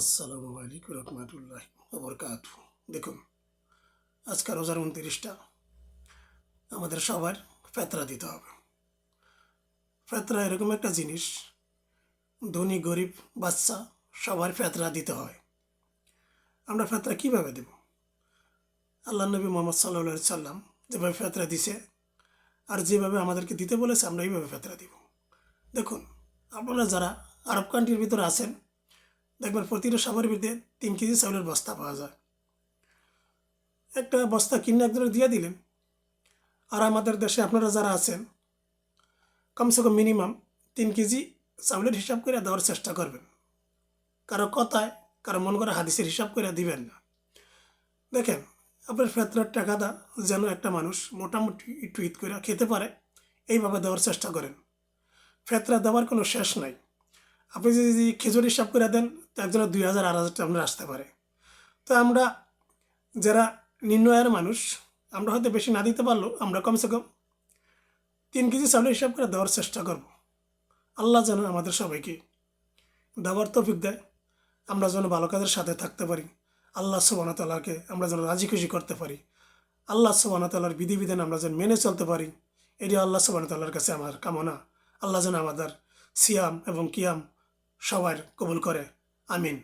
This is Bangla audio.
আসসালামু আলাইকুম রহমতুল্লাহ বরকাত দেখুন, আজকে রোজার উনত্রিশটা। আমাদের সবার ফেতরা দিতে হবে। ফেতরা এরকম একটা জিনিস, ধনী, গরিব, বাচ্চা, সবার ফেতরা দিতে হয়। আমরা ফেতরা কীভাবে দেব? আল্লাহ নবী মোহাম্মদ সাল্লা সাল্লাম যেভাবে ফেতরা দিছে, আর যেভাবে আমাদেরকে দিতে বলেছে, আমরা এইভাবে ফেতরা দিব। দেখুন, আপনারা যারা আরব কান্ট্রির ভিতরে আছেন দেখবেন প্রতিটা সবার ভিতরে তিন কেজি চাউলের বস্তা পাওয়া যায়। একটা বস্তা কিনে একজনের দিয়ে দিলেন। আর আমাদের দেশে আপনারা যারা আছেন, কমসে কম মিনিমাম তিন কেজি চাউলের হিসাব করে দেওয়ার চেষ্টা করবেন। কারও কথায়, কারও মন করে হাদিসের হিসাব করে দিবেন না। দেখেন, আপনার ফেতরার টাকাটা যেন একটা মানুষ মোটামুটি একটু ঈদ করে খেতে পারে, এইভাবে দেওয়ার চেষ্টা করেন। ফেতরা দেওয়ার কোনো শেষ নাই। আপনি যদি খেজুর হিসাব করে দেন একজনের দুই হাজার, আড়াই হাজার আপনার আসতে পারে। তো আমরা যারা নিম্ন আয়ের মানুষ, আমরা হয়তো বেশি না দিতে পারলেও আমরা কমসে কম তিন কেজি চাউলের হিসাব করে দেওয়ার চেষ্টা করব। আল্লাহ যেন আমাদের সবাইকে দেওয়ার তৌফিক দেয়, আমরা যেন ভালো কাজের সাথে থাকতে পারি। আল্লাহ সুবাহতাল্লাহকে আমরা যেন রাজি খুশি করতে পারি। আল্লাহ সুবাহতাল্লাহর বিধিবিধান আমরা যেন মেনে চলতে পারি। এটি আল্লাহ সুবাহতাল্লাহর কাছে আমার কামনা। আল্লাহ যেন আমাদের সিয়াম এবং কিয়াম সবার কবুল করে। আমিন।